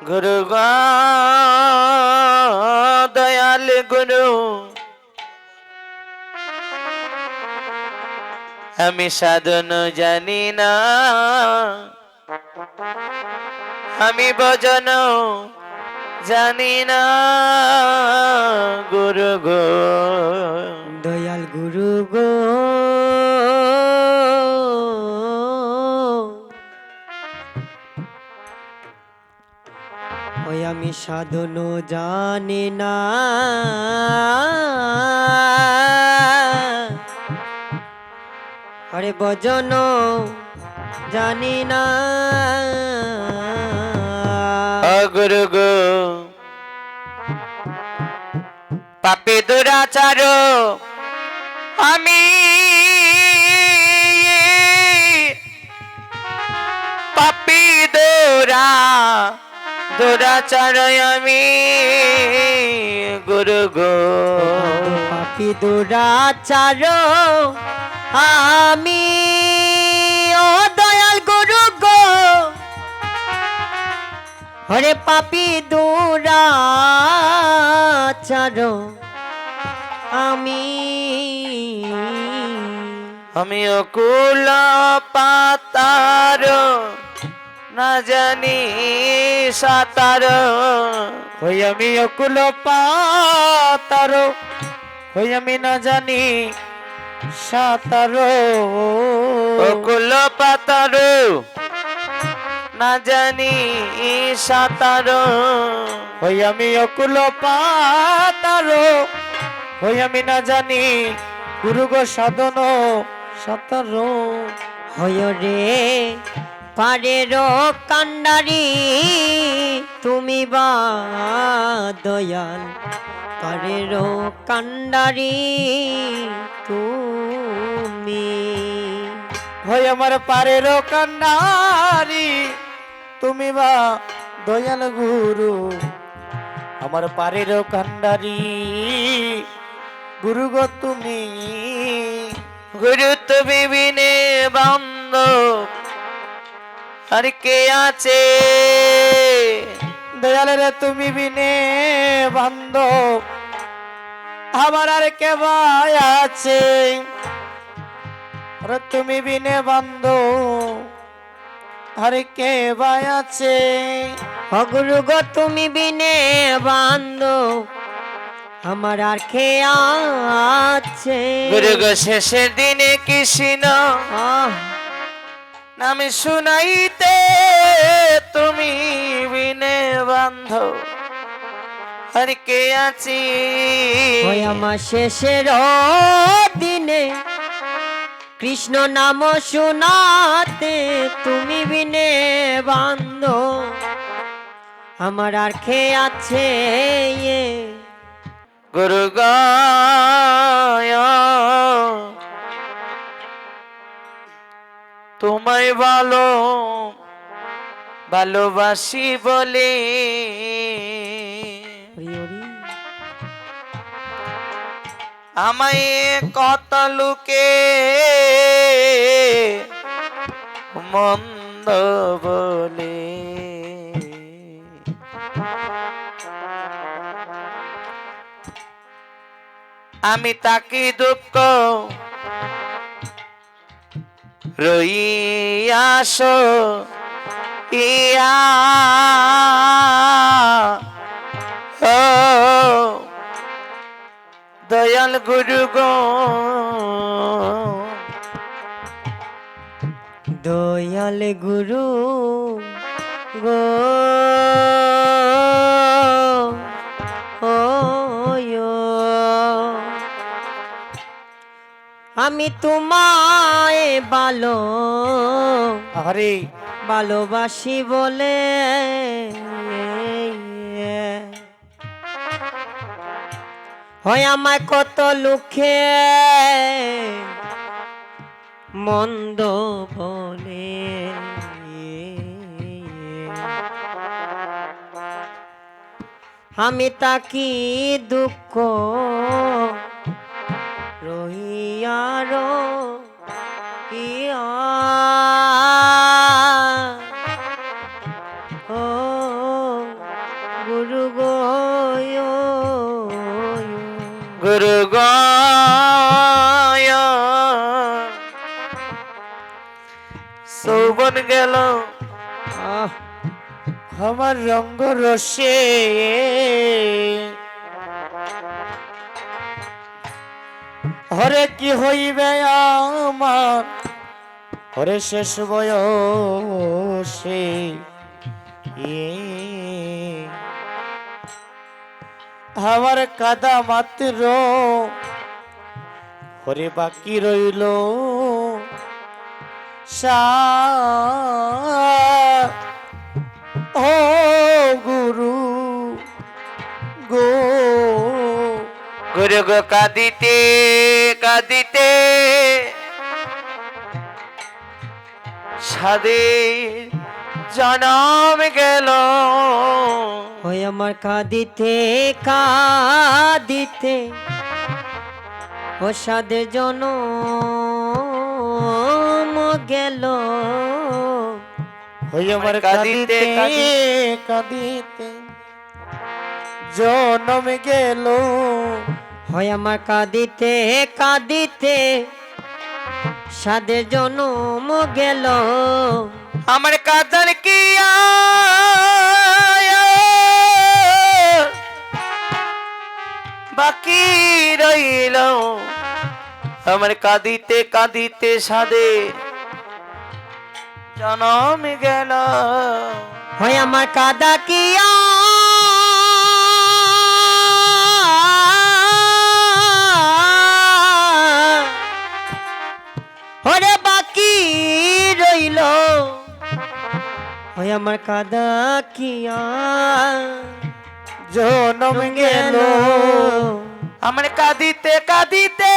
গুরু দয়াল গুরু আমি সাধন জানি না আমি ভজন জানি না গুরু গো দয়াল গুরু গো সাধন জানি না। আরে ভজন জানি না। গুরু গো। পাপে দুরাচার আমি পাপি দোরা দুরাচার আমি গুরু গো। পাপি দুরাচার আমি ও দয়াল গুরু গো। হরে পাপি দুরাচার আমি আমি অকুল পাতার না জানি সাতার। হই আমি অকুল পাতার। হই আমি না জানি সাতার। অকুল পাতার। না জানি সাতার। হই আমি অকুল পাতার। হই আমি না জানি গুরু সাধন সাতার। হয় রে পারের কান্ডারি, তুমি বা দয়াল। পারের কান্ডারি, তুমি। হয় আমার পারের কান্নারি তুমি বা দয়াল গুরু। আমার পারের কান্ডারি, গুরু গো তুমি। গুরু তুমি বিনে বন্ধ আর কে আছে? দয়াল রে তুমি বিনে বান্ধব আমার আর কে ভাই আছে? তুমি বিনে বান্ধ আরে কে ভাই আছে? অগুরু গো তুমি বিনে বান্ধ আমার আর খেয়া আছে? গুরু গো শেষের দিনে কৃষ্ণ নামে শুনাইতে তুমি বিনে বান্ধ। আর কে আছি? ওই আমার শেষের দিনে। কৃষ্ণ নাম শোনাতে তুমি বিনে বান্ধ। আমার আর খেয়ে আছে। গুরু গায় তোমায় ভালো ভালোবাসি বলে। আমায় কত লোকে মন্দ বলে আমি তাকে দুঃখ রইয়াস ইয়া দয়াল গুরু গো। দয়াল গুরু গো। আমি তোমায় ভালো আরে ভালোবাসি বলে। হয় আমায় কত লুখে মন্দ বলে। আমি তাকি দুঃখ রহিয়ার ইয়া। ও গুরু গো গুরু গয়। সৌবন গেল। আমার রঙ্গ রসে। হরে কি হইবে আমার? হরে শেষ বয়সে আমার কাদা মাত্র। হরে বাকি রইল। সা গুরু গো কাঁদিতে কাঁদিতে সাদে জনম গেল। ওই আমার কাঁদিতে কাঁদিতে ও সাদের জন গেল। ওই আমার কাঁদিতে কাঁদিতে জনম গেল। হয় আমার কাঁদিতে কাঁদিতে সাদের জনম গেল। আমার কাদার কি বাকি রইল। আমার কাঁদিতে কাঁদিতে সাদে জনম গেল। হয় আমার কাদা কিয়া আমার কাদা কিয়া। জনম গেল। আমার কাঁদিতে কাঁদিতে।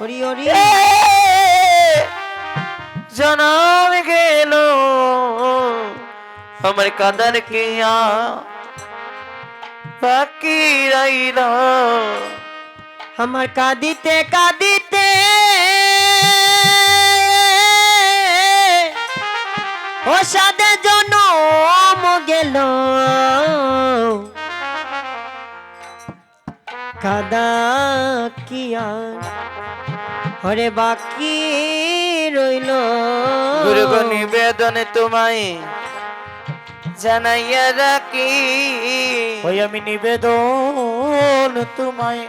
হরি হরি। জনম গেল। আমার কাদার কিয়া। বাকি রইল। আমার কাঁদিতে কাঁদিতে ও সাদে জনম গেল। কাদা কিয়া হরে বাকি রইল। গুরু গো নিবেদনে তোমায় জানাইয়া রাখি। ওই আমি নিবেদন তোমায়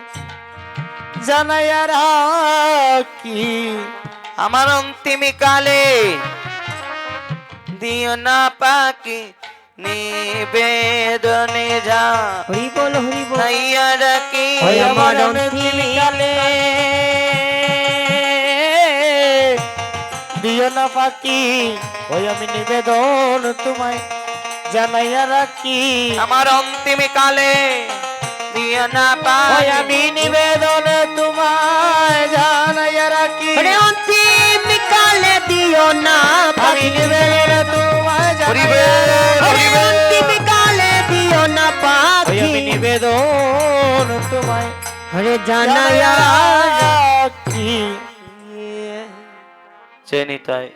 জানাইয়া রাখি। আমার অন্তিম কালে দিও না পাকি নিবেদনে যা। হরি বল হরি বল। রাখি ওই আমার কালে দিও না পাকি ওই আমি নিবেদন তোমায় জানাইয়া রাখি। আমার অন্তিম কালে দিও না পাই আমি নিবেদন তোমায় জানাইয়া রাখি। অন্তিম কালে দিও না পাখি নিবেদন হরে জানায়া কি। চেনিতায়